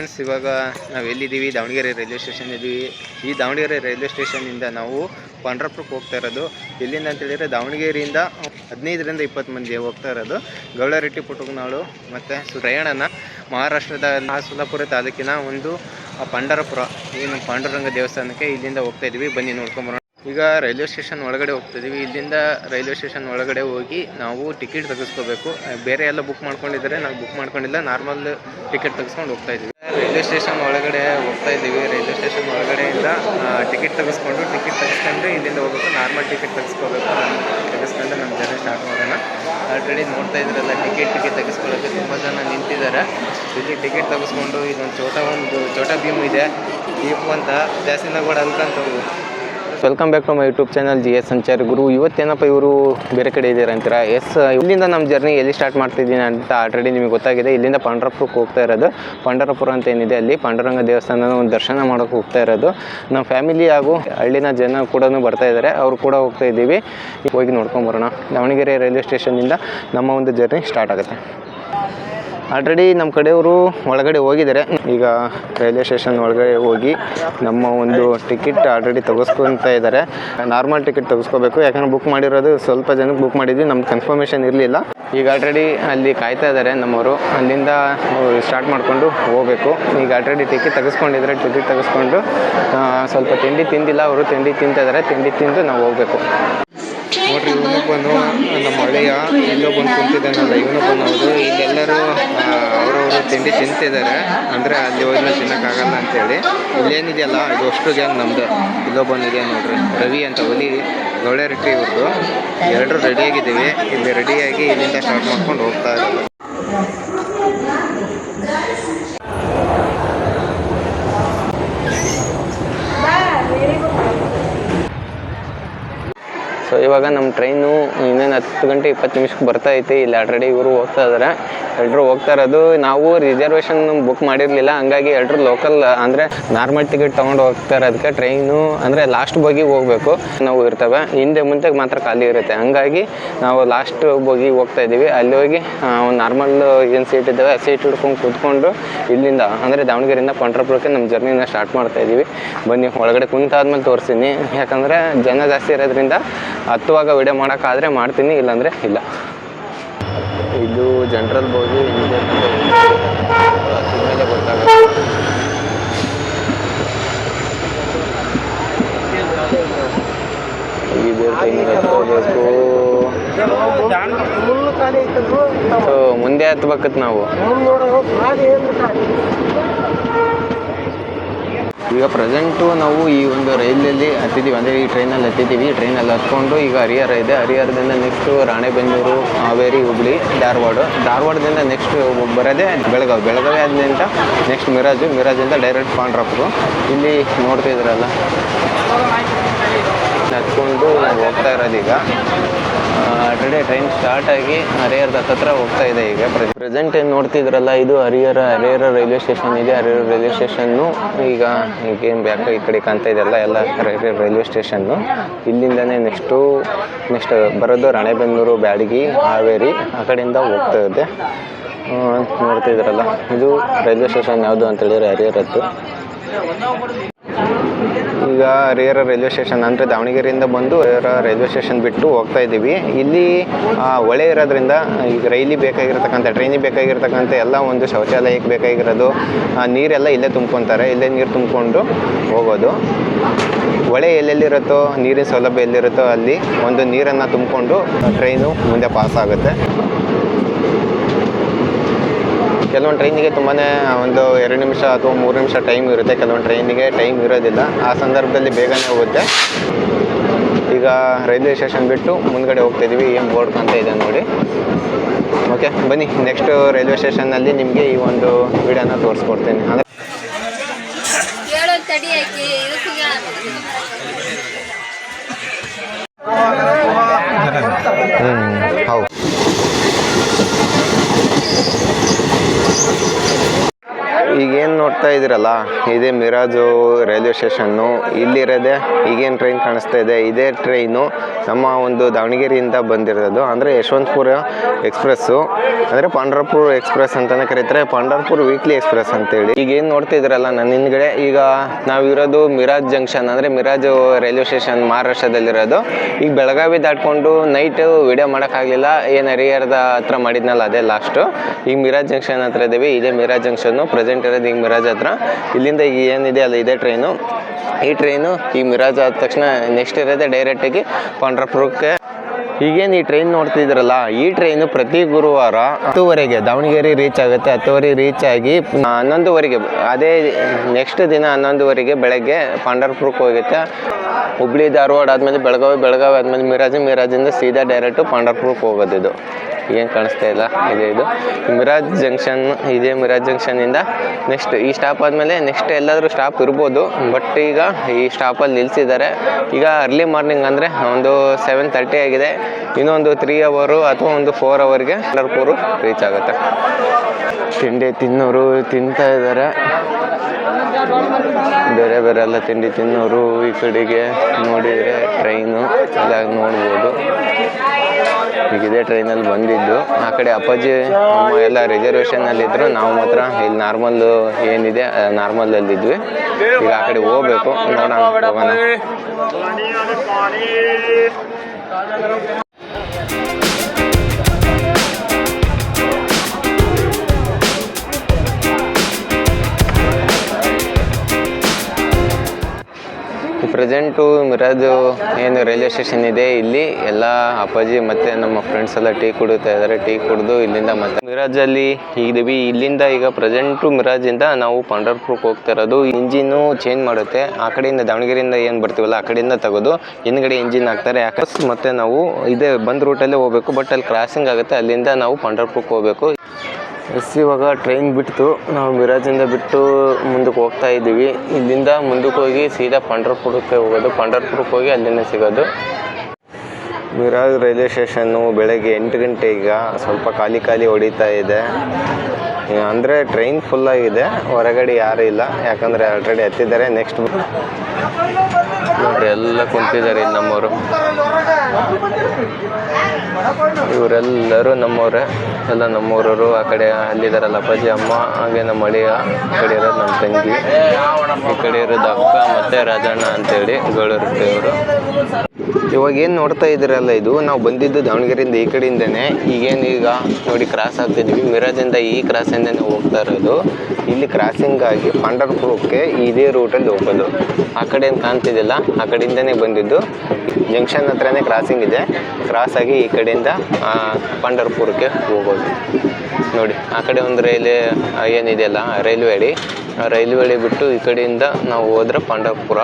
Friends, ಇವಾಗ ನಾವು ಎಲ್ಲಿದ್ದೀವಿ? Davanagere railway station ಇದ್ದೀವಿ. ಈ ದಾವಣಗೆರೆ ರೈಲ್ವೆ ಸ್ಟೇಷನಿಂದ ನಾವು ಪಂಡ್ರಪುರಕ್ಕೆ ಹೋಗ್ತಾ ಇರೋದು. ಎಲ್ಲಿಂದ ಅಂತ ಹೇಳಿದ್ರೆ ದಾವಣಗೆರೆಯಿಂದ ಹದಿನೈದರಿಂದ ಇಪ್ಪತ್ತು ಮಂದಿ ಹೋಗ್ತಾ ಇರೋದು. ಗೌಳರೆಟ್ಟಿ ಪುಟುಕನಾಳು ಮತ್ತು ಪ್ರಯಾಣನ ಮಹಾರಾಷ್ಟ್ರದ ಸೋಲಾಪುರ ತಾಲೂಕಿನ ಒಂದು ಪಂಡರಪುರ. ಏನು ಪಾಂಡುರಂಗ ದೇವಸ್ಥಾನಕ್ಕೆ ಇಲ್ಲಿಂದ ಹೋಗ್ತಾ ಇದ್ದೀವಿ. ಬನ್ನಿ ನೋಡ್ಕೊಂಬರೋಣ ಈಗ ರೈಲ್ವೆ ಸ್ಟೇಷನ್ ಒಳಗಡೆ ಹೋಗ್ತಾ ಇದೀವಿ ಇಲ್ಲಿಂದ ರೈಲ್ವೆ ಸ್ಟೇಷನ್ ಒಳಗಡೆ ಹೋಗಿ ನಾವು ಟಿಕೆಟ್ ತೆಗೆಸ್ಕೋಬೇಕು. ಬೇರೆ ಎಲ್ಲ ಬುಕ್ ಮಾಡ್ಕೊಂಡಿದ್ರೆ ನಾವು ಬುಕ್ ಮಾಡ್ಕೊಂಡಿಲ್ಲ. ನಾರ್ಮಲ್ ಟಿಕೆಟ್ ತೆಗೆಸ್ಕೊಂಡು ಹೋಗ್ತಾ ಇದೀವಿ ರೈಲ್ವೆ ಸ್ಟೇಷನ್ ಒಳಗಡೆ ಹೋಗ್ತಾ ಇದ್ದೀವಿ. ರೈಲ್ವೆ ಸ್ಟೇಷನ್ ಒಳಗಡೆಯಿಂದ ಟಿಕೆಟ್ ತೆಗೆಸ್ಕೊಂಡು ಟಿಕೆಟ್ ತೆಗೆಸ್ಕೊಂಡು ಇಲ್ಲಿಂದ ಹೋಗ್ಬೇಕು ನಾರ್ಮಲ್ ಟಿಕೆಟ್ ತೆಗೆಸ್ಕೋಬೇಕು ತೆಗೆಸ್ಕೊಂಡು ನಮ್ಮ ಜನ ಸ್ಟಾರ್ಟ್ ಮಾಡೋಣ. ಆಲ್ರೆಡಿ ನೋಡ್ತಾ ಇದ್ರಲ್ಲ, ಟಿಕೆಟ್ ಟಿಕೆಟ್ ತೆಗೆಸ್ಕೊಳ್ಳೋಕ್ಕೆ ತುಂಬ ಜನ ನಿಂತಿದ್ದಾರೆ. ಇಲ್ಲಿ ಟಿಕೆಟ್ ತೆಗೆಸ್ಕೊಂಡು, ಇದೊಂದು ಚೋಟ ಒಂದು, ಚೋಟ ಭೀಮ್ ಇದೆ. ದೀಪು ಅಂತ ಜಾಸ್ತಿನಾಗೋಡ ಅನ್ಕೊಂತವು welcome back to my YouTube channel G S Sanchar ಗುರು, ಇವತ್ತೇನಪ್ಪ ಇವರು ಬೇರೆ ಕಡೆ ಇದ್ದೀರಾ ಅಂತೀರಾ? ಎಸ್ ಇಲ್ಲಿಂದ ನಮ್ಮ ಜರ್ನಿ ಎಲ್ಲಿ ಸ್ಟಾರ್ಟ್ ಮಾಡ್ತಿದ್ದೀನಿ ಅಂತ ಆಲ್ರೆಡಿ ನಿಮಗೆ ಗೊತ್ತಾಗಿದೆ. ಇಲ್ಲಿಂದ ಪಂಡರಪುರಕ್ಕೆ ಹೋಗ್ತಾ ಇರೋದು. ಪಂಡರಪುರ ಅಂತ ಏನಿದೆ ಅಲ್ಲಿ? ಪಾಂಡುರಂಗ ದೇವಸ್ಥಾನನ ಒಂದು ದರ್ಶನ ಮಾಡೋಕೆ ಹೋಗ್ತಾ ಇರೋದು. ನಮ್ಮ ಫ್ಯಾಮಿಲಿ ಹಾಗೂ ಹಳ್ಳಿನ ಜನ ಕೂಡ ಬರ್ತಾ ಇದ್ದಾರೆ. ಅವರು ಕೂಡ ಹೋಗ್ತಾ ಇದ್ದೀವಿ. ಹೋಗಿ ನೋಡ್ಕೊಂಬರೋಣ. ದಾವಣಗೆರೆ ರೈಲ್ವೆ ಸ್ಟೇಷನ್ನಿಂದ ನಮ್ಮ ಒಂದು ಜರ್ನಿ ಸ್ಟಾರ್ಟ್ ಆಗುತ್ತೆ. ಆಲ್ರೆಡಿ ನಮ್ಮ ಕಡೆಯವರು ಒಳಗಡೆ ಹೋಗಿದ್ದಾರೆ. ಈಗ ರೈಲ್ವೆ ಸ್ಟೇಷನ್ ಒಳಗಡೆ ಹೋಗಿ ನಮ್ಮ ಒಂದು ಟಿಕೆಟ್ ಆಲ್ರೆಡಿ ತೆಗೆಸ್ಕೊತ ಇದ್ದಾರೆ. ನಾರ್ಮಲ್ ಟಿಕೆಟ್ ತೆಗೆಸ್ಕೋಬೇಕು. ಯಾಕಂದ್ರೆ ಬುಕ್ ಮಾಡಿರೋದು ಸ್ವಲ್ಪ ಜನಕ್ಕೆ ಬುಕ್ ಮಾಡಿದ್ವಿ. ನಮ್ಗೆ ಕನ್ಫರ್ಮೇಷನ್ ಇರಲಿಲ್ಲ. ಈಗ ಆಲ್ರೆಡಿ ಅಲ್ಲಿ ಕಾಯ್ತಾ ಇದ್ದಾರೆ ನಮ್ಮವರು. ಅಲ್ಲಿಂದ ಸ್ಟಾರ್ಟ್ ಮಾಡಿಕೊಂಡು ಹೋಗಬೇಕು. ಈಗ ಆಲ್ರೆಡಿ ಟಿಕೆಟ್ ತೆಗೆಸ್ಕೊಂಡಿದ್ದಾರೆ ಟಿಕೆಟ್ ತೆಗೆಸ್ಕೊಂಡು ಸ್ವಲ್ಪ ತಿಂಡಿ ತಿಂದಿಲ್ಲ. ಅವರು ತಿಂಡಿ ತಿಂತಿದ್ದಾರೆ ತಿಂಡಿ ತಿಂದು ನಾವು ಹೋಗಬೇಕು. ನೋಡ್ರಿ ಇವನೊಬ್ಬನು ನಮ್ಮ ಹಳೆಯ ಇಲ್ಲೋ ಬಂದು ಕುಂತಿದ್ದಾನಲ್ಲ ಇವನೊಬ್ಬನು ಹೌದು ಇಲ್ಲೆಲ್ಲರೂ ಅವರವರು ತಿಂಡಿ ತಿಂತಿದ್ದಾರೆ. ಅಂದರೆ ಅಲ್ಲಿ ಹೋದ್ಮೇಲೆ ತಿನ್ನೋಕ್ಕಾಗಲ್ಲ ಅಂತೇಳಿ. ಇಲ್ಲೇನಿದೆಯಲ್ಲ, ಇದು ಅಷ್ಟು ಗ್ಯಾಂಗ್ ನಮ್ಮದು ಇಲ್ಲೊಬ್ಬನಿದೆ ನೋಡ್ರಿ. ರವಿ ಅಂತ ಒಲಿ ಗೌಳೆರಟ್ಟಿ ಇವ್ರದ್ದು ರೆಡಿ ರೆಡಿಯಾಗಿದ್ದೀವಿ ಇಲ್ಲಿ ರೆಡಿಯಾಗಿ ಇಲ್ಲಿಂದ ಸ್ಟಾರ್ಟ್ ಮಾಡ್ಕೊಂಡು ಹೋಗ್ತಾ ಇದ್ದೀವಿ ಸೊ ಇವಾಗ ನಮ್ಮ ಟ್ರೈನು ಇನ್ನೇನು ಹತ್ತು ಗಂಟೆ ಇಪ್ಪತ್ತು ನಿಮಿಷಕ್ಕೆ ಬರ್ತಾ ಐತಿ. ಇಲ್ಲಿ ಆಲ್ರೆಡಿ ಇವರು ಹೋಗ್ತಾ ಇದ್ದಾರೆ ಎಲ್ಲರೂ ಹೋಗ್ತಾ ಇರೋದು. ನಾವು ರಿಸರ್ವೇಷನ್ ಬುಕ್ ಮಾಡಿರಲಿಲ್ಲ. ಹಂಗಾಗಿ ಎಲ್ಲರೂ ಲೋಕಲ್ ಅಂದರೆ ನಾರ್ಮಲ್ ಟಿಕೆಟ್ ತೊಗೊಂಡು ಹೋಗ್ತಾ ಇರೋದಕ್ಕೆ ಟ್ರೈನು ಅಂದರೆ ಲಾಸ್ಟ್ ಬೋಗಿ ಹೋಗಬೇಕು. ನಾವು ಇರ್ತವೆ. ಹಿಂದೆ ಮುಂದೆ ಮಾತ್ರ ಖಾಲಿ ಇರುತ್ತೆ. ಹಂಗಾಗಿ ನಾವು ಲಾಸ್ಟ್ ಬೋಗಿ ಹೋಗ್ತಾ ಇದ್ದೀವಿ ಅಲ್ಲಿ ಹೋಗಿ ಒಂದು ನಾರ್ಮಲ್ ಏನು ಸೀಟ್ ಇದ್ದಾವೆ, ಆ ಸೀಟ್ ಹಿಡ್ಕೊಂಡು ಕೂತ್ಕೊಂಡು ಇಲ್ಲಿಂದ, ಅಂದರೆ ದಾವಣಗೆರೆಯಿಂದ ಪಂಡ್ರಪುರಕ್ಕೆ ನಮ್ಮ ಜರ್ನಿನ ಸ್ಟಾರ್ಟ್ ಮಾಡ್ತಾ ಇದ್ದೀವಿ ಬನ್ನಿ, ಒಳಗಡೆ ಕುಂತಾದ್ಮೇಲೆ ತೋರಿಸ್ತೀನಿ. ಯಾಕಂದರೆ ಜನ ಜಾಸ್ತಿ ಇರೋದ್ರಿಂದ ಹತ್ತುವಾಗ ವಿಡಿಯೋ ಮಾಡೋಕ್ಕಾದರೆ ಮಾಡ್ತೀನಿ ಇಲ್ಲಾಂದರೆ ಇಲ್ಲ. ಇದು ಜನರಲ್ ಬೋಗಿ ಇದೆ ಮೇಲೆ ಗೊತ್ತಾಗುತ್ತೆ ಸೊ ಮುಂದೆ ಹತ್ಬೇಕತ್ ನಾವು. ಈಗ ಪ್ರೆಸೆಂಟು ನಾವು ಈ ಒಂದು ರೈಲಲ್ಲಿ ಹತ್ತಿದ್ದೀವಿ. ಅಂದರೆ ಈ ಟ್ರೈನಲ್ಲಿ ಹತ್ತಿದ್ದೀವಿ. ಟ್ರೈನಲ್ಲಿ ಹತ್ಕೊಂಡು ಈಗ ಹರಿಹರ ಇದೆ. ಹರಿಹರದಿಂದ ನೆಕ್ಸ್ಟು ರಾಣೆಬೆನ್ನೂರು, ಹಾವೇರಿ, ಹುಬ್ಳಿ, ಧಾರವಾಡ. ಧಾರವಾಡದಿಂದ ನೆಕ್ಸ್ಟ್ ಬರೋದೇ ಬೆಳಗಾವಿ. ಬೆಳಗಾವಿ ಆದ್ಮೇಲೆ ನೆಕ್ಸ್ಟ್ ಮಿರಾಜು. ಮಿರಾಜಿಂದ ಡೈರೆಕ್ಟ್ ಪಾಂಡ್ರಪ್ಪು ಇಲ್ಲಿ ನೋಡ್ತಿದ್ರಲ್ಲ ಹತ್ಕೊಂಡು ಹೋಗ್ತಾ ಇರೋದು ಈಗ. ಆಲ್ರೆಡಿ ಟ್ರೈನ್ ಸ್ಟಾರ್ಟ್ ಆಗಿ ಹರಿಹರದ ಹತ್ರ ಹೋಗ್ತಾ ಇದೆ ಈಗ. ಪ್ರೆಸೆಂಟ್ ಏನು ನೋಡ್ತಿದ್ರಲ್ಲ, ಇದು ಹರಿಹರ ಹರಿಹರ ರೈಲ್ವೆ ಸ್ಟೇಷನ್ ಇದೆ. ಹರಿಹರ ರೈಲ್ವೆ ಸ್ಟೇಷನ್ನು ಈಗ ಈಗೇನು ಬ್ಯಾಕ್ ಈ ಕಡೆ ಕಾಣ್ತಾ ಇದೆಯಲ್ಲ, ಎಲ್ಲ ಹರಿಹರ ರೈಲ್ವೆ ಸ್ಟೇಷನ್ನು ಇಲ್ಲಿಂದನೇ ನೆಕ್ಸ್ಟು ನೆಕ್ಸ್ಟ್ ಬರೋದು ರಾಣೆಬೆನ್ನೂರು, ಬ್ಯಾಡಗಿ, ಹಾವೇರಿ, ಆ ಕಡೆಯಿಂದ ಹೋಗ್ತಾ ಇದೆ. ನೋಡ್ತಾ ನೋಡ್ತಿದ್ರಲ್ಲ, ಇದು ರೈಲ್ವೆ ಸ್ಟೇಷನ್ ಯಾವುದು ಅಂತ ಹೇಳಿದ್ರೆ ಹರಿಹರದ್ದು. ಈಗ ಹರಿಹರ ರೈಲ್ವೆ ಸ್ಟೇಷನ್ ಅಂದರೆ ದಾವಣಗೆರೆಯಿಂದ ಬಂದು ಹರಿಹರ ರೈಲ್ವೆ ಸ್ಟೇಷನ್ ಬಿಟ್ಟು ಹೋಗ್ತಾ ಇದ್ದೀವಿ. ಇಲ್ಲಿ ಹೊಳೆ ಇರೋದ್ರಿಂದ ಈಗ ರೈಲಿಗೆ ಬೇಕಾಗಿರ್ತಕ್ಕಂಥ ಟ್ರೈನಿಗೆ ಬೇಕಾಗಿರ್ತಕ್ಕಂಥ ಎಲ್ಲ ಒಂದು ಶೌಚಾಲಯಕ್ಕೆ ಬೇಕಾಗಿರೋದು ನೀರೆಲ್ಲ ಇಲ್ಲೇ ತುಂಬ್ಕೊತಾರೆ. ಇಲ್ಲೇ ನೀರು ತುಂಬಿಕೊಂಡು ಹೋಗೋದು. ಹೊಳೆ ಎಲ್ಲೆಲ್ಲಿರುತ್ತೋ, ನೀರಿನ ಸೌಲಭ್ಯ ಎಲ್ಲಿರುತ್ತೋ ಅಲ್ಲಿ ಒಂದು ನೀರನ್ನು ತುಂಬಿಕೊಂಡು ಟ್ರೈನು ಮುಂದೆ ಪಾಸ್ ಆಗುತ್ತೆ. ಕೆಲವೊಂದು ಟ್ರೈನಿಗೆ ತುಂಬಾ ಒಂದು ಎರಡು ನಿಮಿಷ ಅಥವಾ ಮೂರು ನಿಮಿಷ ಟೈಮ್ ಇರುತ್ತೆ. ಕೆಲವೊಂದು ಟ್ರೈನಿಗೆ ಟೈಮ್ ಇರೋದಿಲ್ಲ. ಆ ಸಂದರ್ಭದಲ್ಲಿ ಬೇಗನೆ ಹೋಗುತ್ತೆ. ಈಗ ರೈಲ್ವೆ ಸ್ಟೇಷನ್ ಬಿಟ್ಟು ಮುಂದ್ಗಡೆ ಹೋಗ್ತಾ ಇದೀವಿ. ಏನು ಬೋರ್ಡ್ ಅಂತ ಇದೆ ನೋಡಿ. ಓಕೆ ಬನ್ನಿ. ನೆಕ್ಸ್ಟ್ ರೈಲ್ವೆ ಸ್ಟೇಷನ್ನಲ್ಲಿ ನಿಮಗೆ ಈ ಒಂದು ವಿಡಿಯೋನ ತೋರಿಸ್ಕೊಡ್ತೀನಿ. ಹ್ಞೂ ಹೌದು. ಈಗ ಏನು ನೋಡ್ತಾ ಇದ್ದೀರಲ್ಲ? ಇದೇ ಮಿರಾಜು ರೈಲ್ವೆ ಸ್ಟೇಷನ್ನು. ಇಲ್ಲಿರೋದೆ ಈಗೇನು ಟ್ರೈನ್ ಕಾಣಿಸ್ತಾ ಇದೆ. ಇದೇ ಟ್ರೈನು ನಮ್ಮ ಒಂದು ದಾವಣಗೆರೆಯಿಂದ ಬಂದಿರೋದು. ಅಂದರೆ ಯಶವಂತಪುರ ಎಕ್ಸ್ಪ್ರೆಸ್ಸು ಅಂದರೆ ಪಂಡರ್ಪುರ್ ಎಕ್ಸ್ಪ್ರೆಸ್ ಅಂತಲೇ ಕರೀತಾರೆ. ಪಂಡರ್ಪುರ್ ವೀಕ್ಲಿ ಎಕ್ಸ್ಪ್ರೆಸ್ ಅಂತೇಳಿ. ಈಗೇನು ನೋಡ್ತಾ ಇದ್ದೀರಲ್ಲ ನನ್ನ ಹಿಂದ್ಗಡೆ? ಈಗ ನಾವಿರೋದು ಮಿರಾಜ್ ಜಂಕ್ಷನ್. ಅಂದರೆ ಮಿರಾಜು ರೈಲ್ವೆ ಸ್ಟೇಷನ್ ಮಹಾರಾಷ್ಟ್ರದಲ್ಲಿರೋದು. ಈಗ ಬೆಳಗಾವಿ ದಾಟ್ಕೊಂಡು ನೈಟು ವಿಡಿಯೋ ಮಾಡೋಕ್ಕಾಗಲಿಲ್ಲ. ಏನು ಹರಿಹರದ ಹತ್ರ ಮಾಡಿದ್ನಲ್ಲ, ಅದೇ ಲಾಸ್ಟು ಈಗ ಮಿರಾಜ್ ಜಂಕ್ಷನ್ ಹತ್ರ ಇದ್ದೀವಿ ಇದೇ ಮಿರಾಜ್ ಜಂಕ್ಷನ್ನು ಪ್ರೆಸೆಂಟ್ ಇರೋದು ಈಗ ಮಿರಾಜ್ ಹತ್ರ. ಇಲ್ಲಿಂದ ಈಗ ಏನಿದೆ ಅಲ್ಲ ಇದೇ ಟ್ರೈನು ಈ ಟ್ರೈನು ಈ ಮಿರಾಜ್ ಆದ ತಕ್ಷಣ ನೆಕ್ಸ್ಟ್ ಇರೋದೇ ಡೈರೆಕ್ಟಾಗಿ ಪಂಡ್ರಪುರಕ್ಕೆ. ಈಗೇನು ಈ ಟ್ರೈನ್ ನೋಡ್ತಿದ್ರಲ್ಲ, ಈ ಟ್ರೈನು ಪ್ರತಿ ಗುರುವಾರ ಹತ್ತುವರೆಗೆ ದಾವಣಗೆರೆ ರೀಚ್ ಆಗುತ್ತೆ. ಹತ್ತುವರೆ ರೀಚ್ ಆಗಿ ಹನ್ನೊಂದುವರೆಗೆ, ಅದೇ ನೆಕ್ಸ್ಟ್ ದಿನ ಹನ್ನೊಂದುವರೆಗೆ ಬೆಳಗ್ಗೆ ಪಂಡರ್ಪುರಕ್ಕೆ ಹೋಗುತ್ತೆ. ಹುಬ್ಳಿ ಧಾರವಾಡ ಆದಮೇಲೆ ಬೆಳಗಾವಿ ಬೆಳಗಾವಿ ಆದಮೇಲೆ ಮಿರಾಜ್, ಮಿರಾಜಿಂದ ಸೀದಾ ಡೈರೆಕ್ಟು ಪಂಡರ್ಪುರಕ್ಕೆ ಹೋಗೋದಿದು. ಏನು ಕಾಣಿಸ್ತಾ ಇಲ್ಲ? ಇದೆ ಇದು. ಮಿರಾಜ್ ಜಂಕ್ಷನ್, ಇದೇ ಮಿರಾಜ್ ಜಂಕ್ಷನಿಂದ ನೆಕ್ಸ್ಟ್ ಈ ಸ್ಟಾಪ್ ಆದಮೇಲೆ ನೆಕ್ಸ್ಟ್ ಎಲ್ಲಾದರೂ ಸ್ಟಾಪ್ ಇರ್ಬೋದು. ಬಟ್ ಈಗ ಈ ಸ್ಟಾಪಲ್ಲಿ ನಿಲ್ಲಿಸಿದ್ದಾರೆ ಈಗ ಅರ್ಲಿ ಮಾರ್ನಿಂಗ್ ಅಂದರೆ ಒಂದು ಸೆವೆನ್ ತರ್ಟಿ ಆಗಿದೆ. ಇನ್ನೊಂದು ತ್ರೀ ಅವರು ಅಥವಾ ಒಂದು ಫೋರ್ ಅವರ್ಗೆ ಪಂಡರ್ಪುರು ರೀಚ್ ಆಗುತ್ತೆ. ತಿಂಡಿ ತಿನ್ನೋರು ತಿಂತಾ ಇದ್ದಾರೆ. ಬೇರೆ ಬೇರೆ ಎಲ್ಲ ತಿಂಡಿ ತಿನ್ನೋರು ಈ ಕಡೆಗೆ ನೋಡಿದರೆ ಟ್ರೈನು ಎಲ್ಲ ನೋಡ್ಬೋದು. ಈಗ ಇದೇ ಟ್ರೈನಲ್ಲಿ ಬಂದಿದ್ದು. ಆ ಕಡೆ ಅಪ್ಪಾಜಿ, ಅಮ್ಮ ಎಲ್ಲ ರಿಸರ್ವೇಷನಲ್ಲಿದ್ದರು ನಾವು ಮಾತ್ರ ಇಲ್ಲಿ ನಾರ್ಮಲ್ ಏನಿದೆ ನಾರ್ಮಲಲ್ಲಿದ್ವಿ ಈಗ ಆ ಕಡೆ ಹೋಗ್ಬೇಕು. ನೋಡೋಣ ಪ್ರೆಸೆಂಟು ಮಿರಾಜ್ ಏನು ರೈಲ್ವೆ ಸ್ಟೇಷನ್ ಇದೆ, ಇಲ್ಲಿ ಎಲ್ಲ ಅಪ್ಪಾಜಿ ಮತ್ತು ನಮ್ಮ ಫ್ರೆಂಡ್ಸ್ ಎಲ್ಲ ಟೀ ಕುಡಿತಾ ಇದ್ದಾರೆ ಟೀ ಕುಡಿದು ಇಲ್ಲಿಂದ ಮತ್ತೆ ಮಿರಾಜಲ್ಲಿ ಇದ್ದೀವಿ. ಇಲ್ಲಿಂದ ಈಗ ಪ್ರೆಸೆಂಟು ಮಿರಾಜಿಂದ ನಾವು ಪಂಡರ್ಪುರಕ್ಕೆ ಹೋಗ್ತಾ ಇರೋದು. ಇಂಜಿನ್ನು ಚೇಂಜ್ ಮಾಡುತ್ತೆ. ಆ ಕಡೆಯಿಂದ ದಾವಣಗೆರೆಯಿಂದ ಏನು ಬರ್ತೀವಲ್ಲ, ಆ ಕಡೆಯಿಂದ ತೆಗೆದು ಹಿಂದ್ಗಡೆ ಇಂಜಿನ್ ಹಾಕ್ತಾರೆ. ಯಾಕೆ ಮತ್ತೆ ನಾವು ಇದೇ ಬಂದ್ ರೂಟಲ್ಲೇ ಹೋಗ್ಬೇಕು ಬಟ್ ಅಲ್ಲಿ ಕ್ರಾಸಿಂಗ್ ಆಗುತ್ತೆ. ಅಲ್ಲಿಂದ ನಾವು ಪಂಡರ್ಪುರಕ್ಕೆ ಹೋಗ್ಬೇಕು. ಎಸ್, ಇವಾಗ ಟ್ರೈನ್ ಬಿಟ್ಟು ನಾವು ಮಿರಾಜಿಂದ ಬಿಟ್ಟು ಮುಂದಕ್ಕೆ ಹೋಗ್ತಾ ಇದ್ದೀವಿ. ಇಲ್ಲಿಂದ ಮುಂದಕ್ಕೆ ಹೋಗಿ ಸೀದಾ ಪಂಡರ್ಪುರಕ್ಕೆ ಹೋಗೋದು. ಪಂಡರ್ಪುರಕ್ಕೆ ಹೋಗಿ ಅಲ್ಲಿಂದ ಸಿಗೋದು. ಮಿರಾಜ್ ರೈಲ್ವೆ ಸ್ಟೇಷನ್ನು ಬೆಳಗ್ಗೆ ಎಂಟು ಗಂಟೆ ಈಗ ಸ್ವಲ್ಪ ಖಾಲಿ ಖಾಲಿ ಹೊಡಿತಾ ಇದೆ. ಅಂದರೆ ಟ್ರೈನ್ ಫುಲ್ಲಾಗಿದೆ ಹೊರಗಡೆ ಯಾರೂ ಇಲ್ಲ. ಯಾಕಂದರೆ ಆಲ್ರೆಡಿ ಹತ್ತಿದ್ದಾರೆ ನೆಕ್ಸ್ಟ್ ನೋಡ್ರಿ, ಎಲ್ಲ ಕುಂತಿದ್ದಾರೆ ನಮ್ಮವರು ಇವರೆಲ್ಲರೂ ನಮ್ಮವರೇ ಎಲ್ಲ ನಮ್ಮೂರವರು, ಆ ಕಡೆ ಅಲ್ಲಿದ್ದಾರಲ್ಲ ಅಪ್ಪಾಜಿ, ಅಮ್ಮ, ಹಾಗೆ ನಮ್ಮ ಅಳಿಯ, ಈ ಕಡೆ ಇರೋದು ನಮ್ಮ ತಂಗಿ. ಈ ಕಡೆ ಇರೋದು ಅಕ್ಕ ಮತ್ತೆ ರಾಜಣ್ಣ ಅಂತೇಳಿ ಗೋಳೂರು ದೇವರು ಇವಾಗ ಏನು ನೋಡ್ತಾ ಇದ್ದೀರಲ್ಲ ಇದು? ನಾವು ಬಂದಿದ್ದು ದಾವಣಗೆರೆಯಿಂದ ಈ ಕಡೆಯಿಂದನೇ. ಈಗೇನು ಈಗ ನೋಡಿ ಕ್ರಾಸ್ ಆಗ್ತಿದ್ವಿ ಮಿರಾಜಿಂದ ಈ ಕ್ರಾಸಿಂದನೇ ಹೋಗ್ತಾ ಇರೋದು. ಇಲ್ಲಿ ಕ್ರಾಸಿಂಗ್ ಆಗಿ ಪಂಡರ್ಪುರಕ್ಕೆ ಇದೇ ರೂಟಲ್ಲಿ ಹೋಗೋದು. ಆ ಕಡೆ ಏನು ಕಾಣ್ತಿದ್ದಿಲ್ಲ? ಆ ಕಡೆಯಿಂದನೇ ಬಂದಿದ್ದು. ಜಂಕ್ಷನ್ ಹತ್ರನೇ ಕ್ರಾಸಿಂಗ್ ಇದೆ. ಕ್ರಾಸ್ ಆಗಿ ಈ ಕಡೆಯಿಂದ ಪಂಡರ್ಪುರಕ್ಕೆ ಹೋಗೋದು. ನೋಡಿ, ಆ ಕಡೆ ಒಂದು ರೈಲ್ವೆ ಏನಿದೆಯಲ್ಲ ರೈಲ್ವೆ ಅಡಿ. ರೈಲ್ವೆ ಹಳಿ ಬಿಟ್ಟು ಈ ಕಡೆಯಿಂದ ನಾವು ಹೋದ್ರೆ ಪಂಡರ್ಪುರ.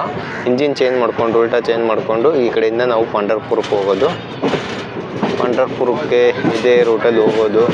ಇಂಜಿನ್ ಚೇಂಜ್ ಮಾಡ್ಕೊಂಡು, ಉಲ್ಟಾ ಚೇಂಜ್ ಮಾಡಿಕೊಂಡು ಈ ಕಡೆಯಿಂದ ನಾವು ಪಂಡರ್ಪುರಕ್ಕೆ ಹೋಗೋದು. ಪಂಡರ್ಪುರಕ್ಕೆ ಇದೇ ರೂಟಲ್ಲಿ ಹೋಗೋದು.